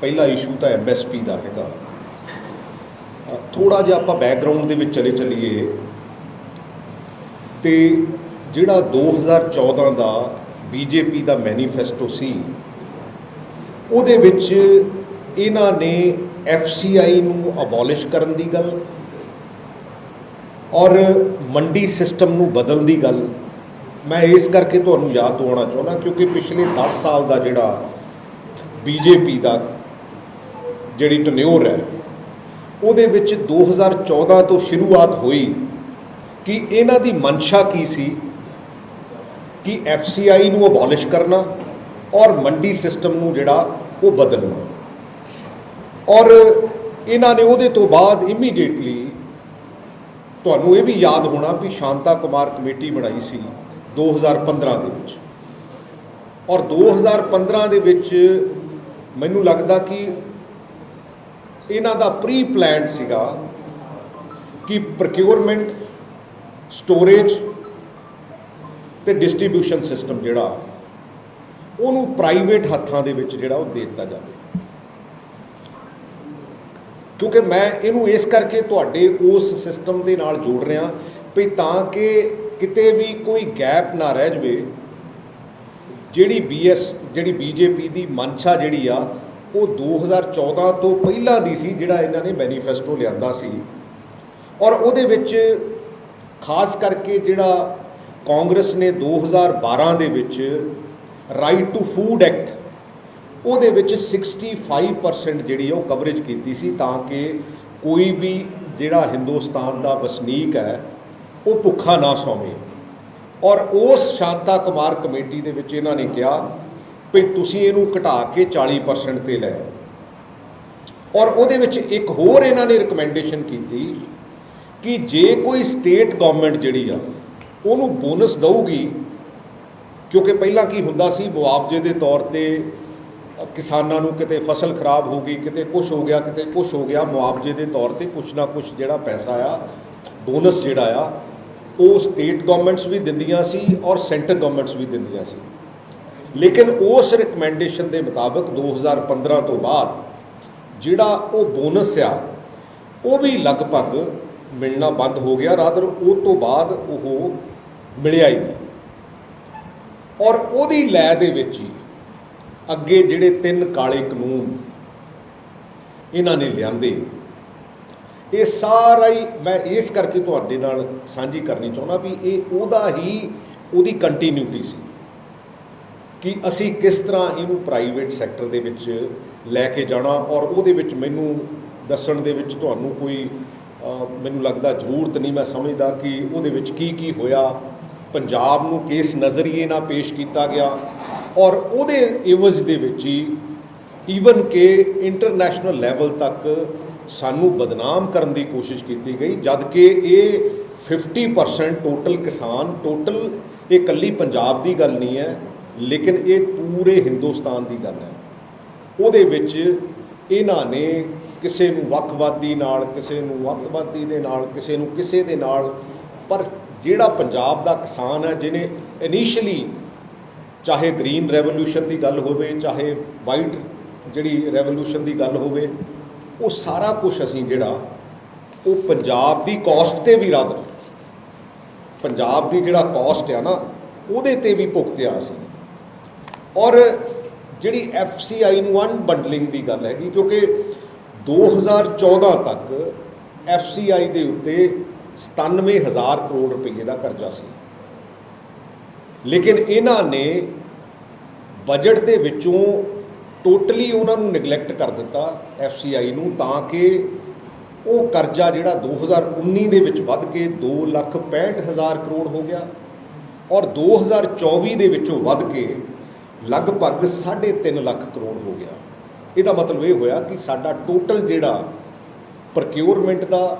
ਪਹਿਲਾ ਇਸ਼ੂ ਤਾਂ ਐਮਐਸਪੀ ਦਾ ਹੈਗਾ। ਥੋੜਾ ਜਿਹਾ ਆਪਾਂ ਬੈਕਗ੍ਰਾਉਂਡ ਦੇ ਵਿੱਚ ਚਲੇ ਚੱਲੀਏ। ਤੇ ਜਿਹੜਾ 2014 ਦਾ ਬੀਜੇਪੀ ਦਾ ਮੈਨੀਫੈਸਟੋ ਸੀ, ਉਹਦੇ ਵਿੱਚ ਇਹਨਾਂ ਨੇ ਐਫਸੀਆਈ ਨੂੰ ਅਬੋਲਿਸ਼ ਕਰਨ ਦੀ ਗੱਲ ਔਰ ਮੰਡੀ ਸਿਸਟਮ ਨੂੰ ਬਦਲਣ ਦੀ ਗੱਲ। ਮੈਂ ਇਸ ਕਰਕੇ ਤੁਹਾਨੂੰ ਯਾਦ ਦਿਵਾਉਣਾ ਚਾਹੁੰਦਾ ਕਿਉਂਕਿ ਪਿਛਲੇ 10 ਸਾਲ ਦਾ ਜਿਹੜਾ ਬੀਜੇਪੀ ਦਾ ਜਿਹੜੀ ਟਨਿਓਰ ਹੈ, ਉਹਦੇ ਵਿੱਚ 2014 ਤੋਂ ਸ਼ੁਰੂਆਤ ਹੋਈ ਕਿ ਇਹਨਾਂ ਦੀ ਮਨਸ਼ਾ ਕੀ ਸੀ, ਕਿ ਐਫਸੀਆਈ ਨੂੰ ਅਬੋਲਿਸ਼ ਕਰਨਾ ਔਰ ਮੰਡੀ ਸਿਸਟਮ ਨੂੰ ਜਿਹੜਾ ਉਹ ਬਦਲਣਾ। ਔਰ ਇਹਨਾਂ ਨੇ ਉਹਦੇ ਤੋਂ ਬਾਅਦ ਇਮੀਡੀਏਟਲੀ ਤੁਹਾਨੂੰ ਇਹ ਵੀ ਯਾਦ ਹੋਣਾ ਵੀ ਸ਼ਾਂਤਾ ਕੁਮਾਰ ਕਮੇਟੀ ਬਣਾਈ ਸੀ 2015 ਦੇ ਵਿੱਚ। ਔਰ 2015 ਦੇ ਵਿੱਚ ਮੈਨੂੰ ਲੱਗਦਾ ਕਿ ਇਹਨਾਂ ਦਾ ਪ੍ਰੀ ਪਲਾਨ ਸੀਗਾ ਕਿ ਪ੍ਰੋਕਿਉਰਮੈਂਟ ਸਟੋਰੇਜ ਤੇ ਡਿਸਟ੍ਰੀਬਿਊਸ਼ਨ ਸਿਸਟਮ ਜਿਹੜਾ, ਉਹਨੂੰ ਪ੍ਰਾਈਵੇਟ ਹੱਥਾਂ ਦੇ ਵਿੱਚ ਜਿਹੜਾ ਉਹ ਦੇ ਦਿੱਤਾ ਜਾਵੇ। ਕਿਉਂਕਿ ਮੈਂ ਇਹਨੂੰ ਇਸ ਕਰਕੇ ਤੁਹਾਡੇ ਉਸ ਸਿਸਟਮ ਦੇ ਨਾਲ ਜੋੜ ਰਿਹਾ ਵੀ ਤਾਂ ਕਿ ਕਿਤੇ ਵੀ ਕੋਈ ਗੈਪ ਨਾ ਰਹਿ ਜਵੇ, ਜਿਹੜੀ ਬੀਐਸ ਜਿਹੜੀ ਬੀਜੇਪੀ ਦੀ ਮਨਸ਼ਾ ਜਿਹੜੀ ਆ ਉਹ 2014 ਤੋਂ ਪਹਿਲਾਂ ਦੀ ਸੀ ਜਿਹੜਾ ਇਹਨਾਂ ਨੇ ਮੈਨੀਫੈਸਟੋ ਲਿਆਂਦਾ ਸੀ। ਔਰ ਉਹਦੇ ਵਿੱਚ ਖਾਸ ਕਰਕੇ ਜਿਹੜਾ ਕਾਂਗਰਸ ਨੇ 2012 ਦੇ ਵਿੱਚ ਰਾਈਟ ਟੂ ਫੂਡ ਐਕਟ ਉਹਦੇ ਵਿੱਚ 65% ਜਿਹੜੀ ਉਹ ਕਵਰੇਜ ਕੀਤੀ ਸੀ ਤਾਂ ਕਿ ਕੋਈ ਵੀ ਜਿਹੜਾ ਹਿੰਦੁਸਤਾਨ ਦਾ ਵਸਨੀਕ ਹੈ, ਉਹ ਭੁੱਖਾ ਨਾ ਸੌਵੇ। ਔਰ ਉਸ ਸ਼ਾਂਤਾ ਕੁਮਾਰ ਕਮੇਟੀ ਦੇ ਵਿੱਚ ਇਹਨਾਂ ਨੇ ਕਿਹਾ ਵੀ ਤੁਸੀਂ ਇਹਨੂੰ ਘਟਾ ਕੇ 40% ਤੇ ਲੈ ਔਰ ਉਹਦੇ ਵਿੱਚ ਇੱਕ ਹੋਰ ਇਹਨਾਂ ਨੇ ਰეკਮੈਂਡੇਸ਼ਨ ਕੀਤੀ ਕਿ ਜੇ ਕੋਈ ਸਟੇਟ ਗਵਰਨਮੈਂਟ ਜਿਹੜੀ ਆ, ਉਹਨੂੰ ਬੋਨਸ ਦਊਗੀ, ਕਿਉਂਕਿ ਪਹਿਲਾਂ ਕੀ ਹੁੰਦਾ ਸੀ, ਮੁਆਵਜ਼ੇ ਦੇ ਤੌਰ ਤੇ ਕਿਸਾਨਾਂ ਨੂੰ ਕਿਤੇ ਫਸਲ ਖਰਾਬ ਹੋ ਗਈ, ਕਿਤੇ ਕੁਝ ਹੋ ਗਿਆ, ਕਿਤੇ ਕੁਝ ਹੋ ਗਿਆ, ਮੁਆਵਜ਼ੇ ਦੇ ਤੌਰ ਤੇ ਕੁਝ ਨਾ ਕੁਝ ਜਿਹੜਾ ਪੈਸਾ ਆ ਬੋਨਸ ਜਿਹੜਾ ਆ, ਉਹ ਸਟੇਟ ਗਵਰਨਮੈਂਟਸ ਵੀ ਦਿੰਦੀਆਂ ਸੀ ਔਰ ਸੈਂਟਰ ਗਵਰਨਮੈਂਟਸ ਵੀ ਦਿੰਦੀਆਂ ਸੀ। ਲੇਕਿਨ ਉਸ ਰეკਮੈਂਡੇਸ਼ਨ ਦੇ ਮੁਤਾਬਕ 2015 ਤੋਂ ਬਾਅਦ ਜਿਹੜਾ ਉਹ ਬੋਨਸ ਆ, ਉਹ ਵੀ ਲਗਭਗ ਮਿਲਣਾ ਬੰਦ ਹੋ ਗਿਆ। ਰਾਦਰ ਉਹ ਤੋਂ ਬਾਅਦ ਉਹ ਮਿਲਿਆ ਹੀ ਨਹੀਂ। ਔਰ ਉਹਦੀ ਲੈ ਦੇ ਵਿੱਚ ਹੀ ਅੱਗੇ ਜਿਹੜੇ ਤਿੰਨ ਕਾਲੇ ਕਾਨੂੰਨ ਇਹਨਾਂ ਨੇ ਲਿਆਂਦੇ। ਇਹ ਸਾਰਾ ਹੀ ਮੈਂ ਇਸ ਕਰਕੇ ਤੁਹਾਡੇ ਨਾਲ ਸਾਂਝੀ ਕਰਨੀ ਚਾਹੁੰਦਾ ਵੀ ਇਹ ਉਹਦਾ ਹੀ, ਉਹਦੀ ਕੰਟੀਨਿਊਟੀ ਸੀ। ਕਿ ਅਸੀਂ ਕਿਸ ਤਰ੍ਹਾਂ ਇਹਨੂੰ ਪ੍ਰਾਈਵੇਟ ਸੈਕਟਰ ਦੇ ਵਿੱਚ ਲੈ ਕੇ ਜਾਣਾ ਔਰ ਉਹਦੇ ਵਿੱਚ ਮੈਨੂੰ ਦੱਸਣ ਦੇ ਵਿੱਚ ਤੁਹਾਨੂੰ ਕੋਈ ਮੈਨੂੰ ਲੱਗਦਾ ਜ਼ਰੂਰਤ ਨਹੀਂ, ਮੈਂ ਸਮਝਦਾ ਕਿ ਉਹਦੇ ਵਿੱਚ ਕੀ ਕੀ ਹੋਇਆ। ਪੰਜਾਬ ਨੂੰ ਕਿਸ ਨਜ਼ਰੀਏ ਨਾਲ ਪੇਸ਼ ਕੀਤਾ ਗਿਆ ਔਰ ਉਹਦੇ ਇਵਜ਼ ਦੇ ਵਿੱਚ ਹੀ ਈਵਨ ਕਿ ਇੰਟਰਨੈਸ਼ਨਲ ਲੈਵਲ ਤੱਕ ਸਾਨੂੰ ਬਦਨਾਮ ਕਰਨ ਦੀ ਕੋਸ਼ਿਸ਼ ਕੀਤੀ ਗਈ, ਜਦ ਕਿ ਇਹ 50% ਟੋਟਲ ਕਿਸਾਨ ਟੋਟਲ ਇਹ ਇਕੱਲੀ ਪੰਜਾਬ ਦੀ ਗੱਲ ਨਹੀਂ ਹੈ। ਲੇਕਿਨ ਇਹ ਪੂਰੇ ਹਿੰਦੁਸਤਾਨ ਦੀ ਗੱਲ ਹੈ। ਉਹਦੇ ਵਿੱਚ ਇਹਨਾਂ ਨੇ ਕਿਸੇ ਨੂੰ ਵੱਖਵਾਦੀ ਨਾਲ, ਕਿਸੇ ਨੂੰ ਵੱਖਵਾਦੀ ਦੇ ਨਾਲ, ਕਿਸੇ ਨੂੰ ਕਿਸੇ ਦੇ ਨਾਲ, ਪਰ ਜਿਹੜਾ ਪੰਜਾਬ ਦਾ ਕਿਸਾਨ ਹੈ, ਜਿਹਨੇ ਇਨੀਸ਼ੀਅਲੀ ਚਾਹੇ ਗ੍ਰੀਨ ਰੈਵੋਲੂਸ਼ਨ ਦੀ ਗੱਲ ਹੋਵੇ, ਚਾਹੇ ਵਾਈਟ ਜਿਹੜੀ ਰੈਵੋਲੂਸ਼ਨ ਦੀ ਗੱਲ ਹੋਵੇ, ਉਹ ਸਾਰਾ ਕੁਝ ਅਸੀਂ ਜਿਹੜਾ, ਉਹ ਪੰਜਾਬ ਦੀ ਕਾਸਟ ਤੇ ਵੀ ਰੱਦ। ਪੰਜਾਬ ਦੀ ਜਿਹੜਾ ਕਾਸਟ ਆ ਨਾ, ਉਹਦੇ ਤੇ ਵੀ ਭੁਗਤਿਆ ਸੀ ਔਰ ਜਿਹੜੀ ਐਫਸੀਆਈ ਨੂੰ ਅਨਬੰਡਲਿੰਗ ਦੀ ਗੱਲ ਹੈਗੀ, ਕਿਉਂਕਿ 2014 ਤੱਕ ਐਫਸੀਆਈ ਦੇ ਉੱਤੇ 97000 ਕਰੋੜ ਰੁਪਏ ਦਾ ਕਰਜ਼ਾ ਸੀ। ਲੇਕਿਨ ਇਹਨਾਂ ਨੇ ਬਜਟ ਦੇ ਵਿੱਚੋਂ ਟੋਟਲੀ ਉਹਨਾਂ ਨੂੰ ਨੈਗਲੈਕਟ ਕਰ ਦਿੱਤਾ ਐਫਸੀਆਈ ਨੂੰ, ਤਾਂ ਕਿ ਉਹ ਕਰਜ਼ਾ ਜਿਹੜਾ 2019 ਦੇ ਵਿੱਚ ਵੱਧ ਕੇ 265000 ਕਰੋੜ ਹੋ ਗਿਆ ਔਰ 2024 ਦੇ ਵਿੱਚੋਂ ਵੱਧ ਕੇ ਲਗਭਗ 3.5 ਲੱਖ ਕਰੋੜ ਹੋ ਗਿਆ। ਇਹਦਾ ਮਤਲਬ ਇਹ ਹੋਇਆ ਕਿ ਸਾਡਾ ਟੋਟਲ ਜਿਹੜਾ ਪ੍ਰੋਕਿਉਰਮੈਂਟ ਦਾ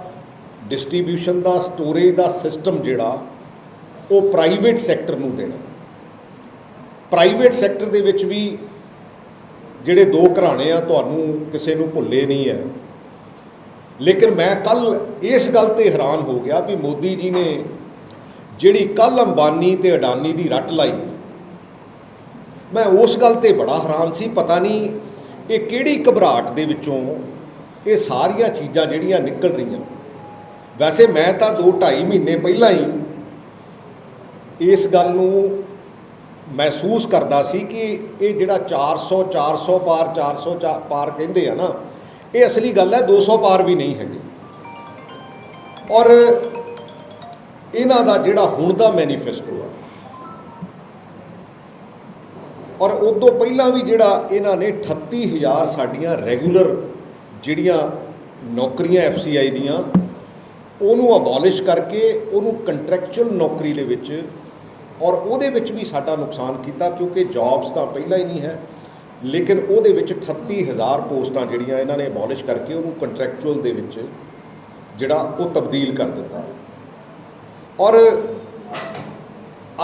ਡਿਸਟ੍ਰੀਬਿਊਸ਼ਨ ਦਾ ਸਟੋਰੇਜ ਦਾ ਸਿਸਟਮ ਜਿਹੜਾ, ਉਹ ਪ੍ਰਾਈਵੇਟ ਸੈਕਟਰ ਨੂੰ ਦੇਣਾ। ਪ੍ਰਾਈਵੇਟ ਸੈਕਟਰ ਦੇ ਵਿੱਚ ਵੀ ਜਿਹੜੇ ਦੋ ਘਰਾਣੇ ਆ, ਤੁਹਾਨੂੰ ਕਿਸੇ ਨੂੰ ਭੁੱਲੇ ਨਹੀਂ ਹੈ। ਲੇਕਿਨ ਮੈਂ ਕੱਲ ਇਸ ਗੱਲ ਤੇ ਹੈਰਾਨ ਹੋ ਗਿਆ ਵੀ ਮੋਦੀ ਜੀ ਨੇ ਜਿਹੜੀ ਕੱਲ ਅੰਬਾਨੀ ਤੇ ਅਡਾਨੀ ਦੀ ਰੱਟ ਲਾਈ ਮੈਂ ਉਸ ਗੱਲ ਤੇ ਬੜਾ ਹੈਰਾਨ ਸੀ, ਪਤਾ ਨਹੀਂ ਇਹ ਕਿਹੜੀ ਘਬਰਾਹਟ ਦੇ ਵਿੱਚੋਂ ਇਹ ਸਾਰੀਆਂ ਚੀਜ਼ਾਂ ਜਿਹੜੀਆਂ ਨਿਕਲ ਰਹੀਆਂ। ਵੈਸੇ ਮੈਂ ਤਾਂ 2 2.5 ਮਹੀਨੇ ਪਹਿਲਾਂ ਹੀ ਇਸ ਗੱਲ ਨੂੰ ਮਹਿਸੂਸ ਕਰਦਾ ਸੀ ਕਿ ਇਹ ਜਿਹੜਾ 400 400 ਪਾਰ 400 ਚਾ- ਪਾਰ ਕਹਿੰਦੇ ਆ ਨਾ, ਇਹ ਅਸਲੀ ਗੱਲ ਹੈ 200 ਪਾਰ ਵੀ ਨਹੀਂ ਹੈਗੀ। ਔਰ ਇਹਨਾਂ ਦਾ ਜਿਹੜਾ ਹੁਣ ਦਾ ਮੈਨੀਫੈਸਟੋ ਆ ਔਰ ਉਸ ਤੋਂ ਪਹਿਲਾਂ ਵੀ ਜਿਹੜਾ ਇਹਨਾਂ ਨੇ 38000 ਸਾਡੀਆਂ ਰੈਗੂਲਰ ਜਿਹੜੀਆਂ ਨੌਕਰੀਆਂ ਐਫਸੀਆਈ ਦੀਆਂ, ਉਹਨੂੰ ਅਬੋਲਿਸ਼ ਕਰਕੇ ਉਹਨੂੰ ਕੰਟਰੈਕਚੁਅਲ ਨੌਕਰੀ ਦੇ ਵਿੱਚ ਔਰ ਉਹਦੇ ਵਿੱਚ ਵੀ ਸਾਡਾ ਨੁਕਸਾਨ ਕੀਤਾ ਕਿਉਂਕਿ ਜੌਬਸ ਤਾਂ ਪਹਿਲਾਂ ਹੀ ਨਹੀਂ ਹੈ, ਲੇਕਿਨ ਉਹਦੇ ਵਿੱਚ 38000 ਪੋਸਟਾਂ ਜਿਹੜੀਆਂ ਇਹਨਾਂ ਨੇ ਅਬੋਲਿਸ਼ ਕਰਕੇ ਉਹਨੂੰ ਕੰਟਰੈਕਚੁਅਲ ਦੇ ਵਿੱਚ ਜਿਹੜਾ ਉਹ ਤਬਦੀਲ ਕਰ ਦਿੱਤਾ। ਔਰ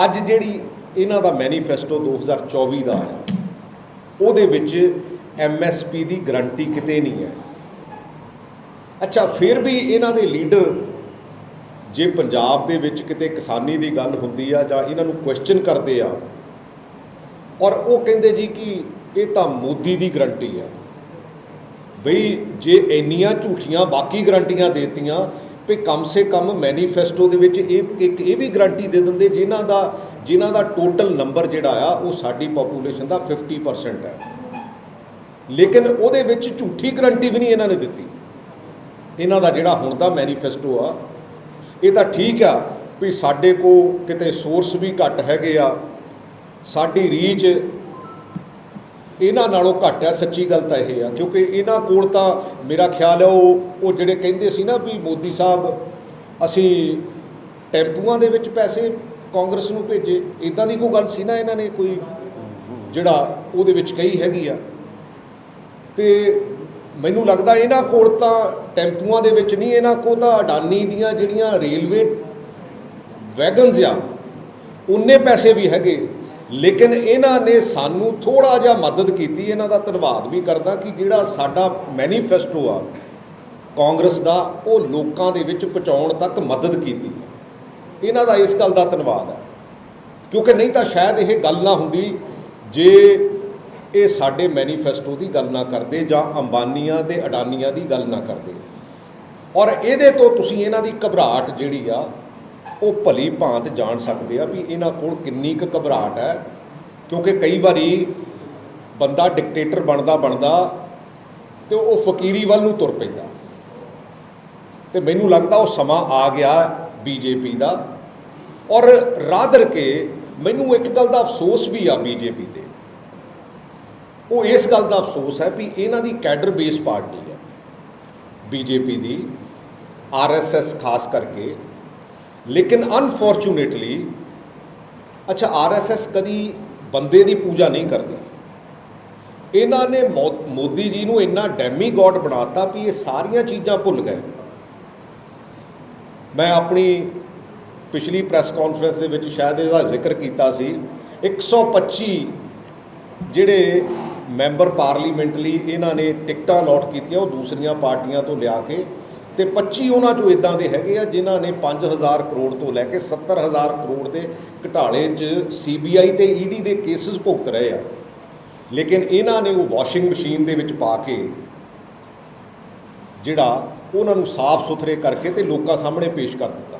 ਅੱਜ ਜਿਹੜੀ ਇਹਨਾਂ ਦਾ ਮੈਨੀਫੈਸਟੋ 2024 ਦਾ ਆਇਆ ਉਹਦੇ ਵਿੱਚ ਐਮਐਸਪੀ ਦੀ ਗਰੰਟੀ ਕਿਤੇ ਨਹੀਂ ਹੈ। ਅੱਛਾ, ਫਿਰ ਵੀ ਇਹਨਾਂ ਦੇ ਲੀਡਰ ਜੇ ਪੰਜਾਬ ਦੇ ਵਿੱਚ ਕਿਤੇ ਕਿਸਾਨੀ ਦੀ ਗੱਲ ਹੁੰਦੀ ਆ ਜਾਂ ਇਹਨਾਂ ਨੂੰ ਕੁਐਸਚਨ ਕਰਦੇ ਆ, ਔਰ ਉਹ ਕਹਿੰਦੇ ਜੀ ਕਿ ਇਹ ਤਾਂ ਮੋਦੀ ਦੀ ਗਰੰਟੀ ਆ। ਬਈ ਜੇ ਇੰਨੀਆਂ ਝੂਠੀਆਂ ਬਾਕੀ ਗਰੰਟੀਆਂ ਦੇਤੀਆਂ, ਵੀ ਕਮ ਸੇ ਕਮ ਮੈਨੀਫੈਸਟੋ ਦੇ ਵਿੱਚ ਇਹ ਇੱਕ ਇਹ ਵੀ ਗਰੰਟੀ ਦੇ ਦਿੰਦੇ ਜਿਨ੍ਹਾਂ ਦਾ ਜਿਨ੍ਹਾਂ ਦਾ ਟੋਟਲ ਨੰਬਰ ਜਿਹੜਾ ਆ, ਉਹ ਸਾਡੀ ਪੋਪੂਲੇਸ਼ਨ ਦਾ 50% ਹੈ। ਲੇਕਿਨ ਉਹਦੇ ਵਿੱਚ ਝੂਠੀ ਗਰੰਟੀ ਵੀ ਨਹੀਂ ਇਹਨਾਂ ਨੇ ਦਿੱਤੀ। ਇਹਨਾਂ ਦਾ ਜਿਹੜਾ ਹੁਣ ਦਾ ਮੈਨੀਫੈਸਟੋ ਆ, ਇਹ ਤਾਂ ਠੀਕ ਆ ਵੀ ਸਾਡੇ ਕੋ ਕਿਤੇ ਸੋਰਸ ਵੀ ਘੱਟ ਹੈਗੇ ਆ, ਸਾਡੀ ਰੀਚ ਇਹਨਾਂ ਨਾਲੋਂ ਘੱਟ ਆ, ਸੱਚੀ ਗੱਲ ਤਾਂ ਇਹ ਆ। ਕਿਉਂਕਿ ਇਹਨਾਂ ਕੋਲ ਤਾਂ ਮੇਰਾ ਖਿਆਲ ਹੈ ਉਹ ਉਹ ਜਿਹੜੇ ਕਹਿੰਦੇ ਸੀ ਨਾ ਵੀ ਮੋਦੀ ਸਾਹਿਬ, ਅਸੀਂ ਟੈਂਪੂਆਂ ਦੇ ਵਿੱਚ ਪੈਸੇ ਕਾਂਗਰਸ ਨੂੰ ਭੇਜੇ ਇਦਾਂ ਦੀ ਕੋਈ ਗੱਲ ਸੀ ਨਾ ਇਹਨਾਂ ਨੇ, ਕੋਈ ਜਿਹੜਾ ਉਹਦੇ ਵਿੱਚ ਕਹੀ ਹੈਗੀ ਆ। ਤੇ ਮੈਨੂੰ ਲੱਗਦਾ ਇਹਨਾਂ ਕੋਲ ਤਾਂ ਟੈਂਪੂਆਂ ਦੇ ਵਿੱਚ ਨਹੀਂ, ਇਹਨਾਂ ਕੋਲ ਤਾਂ ਅਡਾਨੀ ਦੀਆਂ ਜਿਹੜੀਆਂ ਰੇਲਵੇ ਵੈਗਨਸ ਆ, ਉਨੇ ਪੈਸੇ ਵੀ ਹੈਗੇ। ਲੇਕਿਨ ਇਹਨਾਂ ਨੇ ਸਾਨੂੰ ਥੋੜਾ ਜਿਹਾ ਮਦਦ ਕੀਤੀ, ਇਹਨਾਂ ਦਾ ਧੰਨਵਾਦ ਵੀ ਕਰਦਾ ਕਿ ਜਿਹੜਾ ਸਾਡਾ ਮੈਨੀਫੈਸਟੋ ਆ, ਕਾਂਗਰਸ ਦਾ, ਉਹ ਲੋਕਾਂ ਦੇ ਵਿੱਚ ਪਹੁੰਚਾਉਣ ਤੱਕ ਮਦਦ ਕੀਤੀ। ਇਹਨਾਂ ਦਾ ਇਸ ਗੱਲ ਦਾ ਧੰਨਵਾਦ ਹੈ। ਕਿਉਂਕਿ ਨਹੀਂ ਤਾਂ ਸ਼ਾਇਦ ਇਹ ਗੱਲ ਨਾ ਹੁੰਦੀ ਜੇ ਇਹ ਸਾਡੇ ਮੈਨੀਫੈਸਟੋ ਦੀ ਗੱਲ ਨਾ ਕਰਦੇ ਜਾਂ ਅੰਬਾਨੀਆਂ ਤੇ ਅਡਾਨੀਆਂ ਦੀ ਗੱਲ ਨਾ ਕਰਦੇ। ਔਰ ਇਹਦੇ ਤੋਂ ਤੁਸੀਂ ਇਹਨਾਂ ਦੀ ਘਬਰਾਹਟ ਜਿਹੜੀ ਆ, ਉਹ ਭਲੀ ਭਾਂਤ ਜਾਣ ਸਕਦੇ ਆ ਵੀ ਇਹਨਾਂ ਕੋਲ ਕਿੰਨੀ ਕੁ ਘਬਰਾਹਟ ਹੈ। ਕਿਉਂਕਿ ਕਈ ਵਾਰੀ ਬੰਦਾ ਡਿਕਟੇਟਰ ਬਣਦਾ ਬਣਦਾ ਤੇ ਉਹ ਫਕੀਰੀ ਵੱਲ ਨੂੰ ਤੁਰ ਪੈਂਦਾ। ਤੇ ਮੈਨੂੰ ਲੱਗਦਾ ਉਹ ਸਮਾਂ ਆ ਗਿਆ ਬੀਜੇਪੀ ਦਾ। ਔਰ ਰਾਦਰ ਕੇ ਮੈਨੂੰ ਇੱਕ ਗੱਲ ਦਾ ਅਫਸੋਸ ਵੀ ਆ ਬੀਜੇਪੀ ਦੇ ਉਹ ਇਸ ਗੱਲ ਦਾ ਅਫਸੋਸ ਹੈ ਵੀ ਇਹਨਾਂ ਦੀ ਕੈਡਰ ਬੇਸ ਪਾਰਟੀ ਹੈ। ਬੀਜੇਪੀ ਦੀ ਆਰਐਸਐਸ ਖਾਸ ਕਰਕੇ। ਲੇਕਿਨ ਅਨਫੋਰਚੂਨੇਟਲੀ, ਅੱਛਾ ਆਰਐਸਐਸ ਕਦੀ ਬੰਦੇ ਦੀ ਪੂਜਾ ਨਹੀਂ ਕਰਦੀ। ਇਹਨਾਂ ਨੇ ਮੋ- ਮੋਦੀ ਜੀ ਨੂੰ ਇੰਨਾ ਡੈਮੀ ਗੋਡ ਬਣਾਤਾ ਵੀ ਇਹ ਸਾਰੀਆਂ ਚੀਜ਼ਾਂ ਭੁੱਲ ਗਏ। ਮੈਂ ਆਪਣੀ ਪਿਛਲੀ ਪ੍ਰੈਸ ਕਾਨਫਰੰਸ ਦੇ ਵਿੱਚ ਸ਼ਾਇਦ ਇਹਦਾ ਜ਼ਿਕਰ ਕੀਤਾ ਸੀ 125 ਜਿਹੜੇ ਮੈਂਬਰ ਪਾਰਲੀਮੈਂਟ ਲਈ ਇਹਨਾਂ ਨੇ ਟਿਕਟਾਂ ਅਲਾਟ ਕੀਤੀਆਂ, ਉਹ ਦੂਸਰੀਆਂ ਪਾਰਟੀਆਂ ਤੋਂ ਲਿਆ ਕੇ, ਤੇ 25 ਉਹਨਾਂ ਚੋਂ ਇਦਾਂ ਦੇ ਹੈਗੇ ਆ ਜਿਨ੍ਹਾਂ ਨੇ 5000 ਕਰੋੜ ਤੋਂ ਲੈ ਕੇ 70000 ਕਰੋੜ ਦੇ ਘਟਾਲੇ 'ਚ ਸੀਬੀਆਈ ਤੇ ਈਡੀ ਦੇ ਕੇਸਿਸ ਭੁਗਤ ਰਹੇ ਆ। ਲੇਕਿਨ ਇਹਨਾਂ ਨੇ ਉਹ ਵਾਸ਼ਿੰਗ ਮਸ਼ੀਨ ਦੇ ਵਿੱਚ ਪਾ ਕੇ ਜਿਹੜਾ ਉਹਨਾਂ ਨੂੰ ਸਾਫ਼ ਸੁਥਰੇ ਕਰਕੇ ਤੇ ਲੋਕਾਂ ਸਾਹਮਣੇ ਪੇਸ਼ ਕਰ ਦਿੱਤਾ।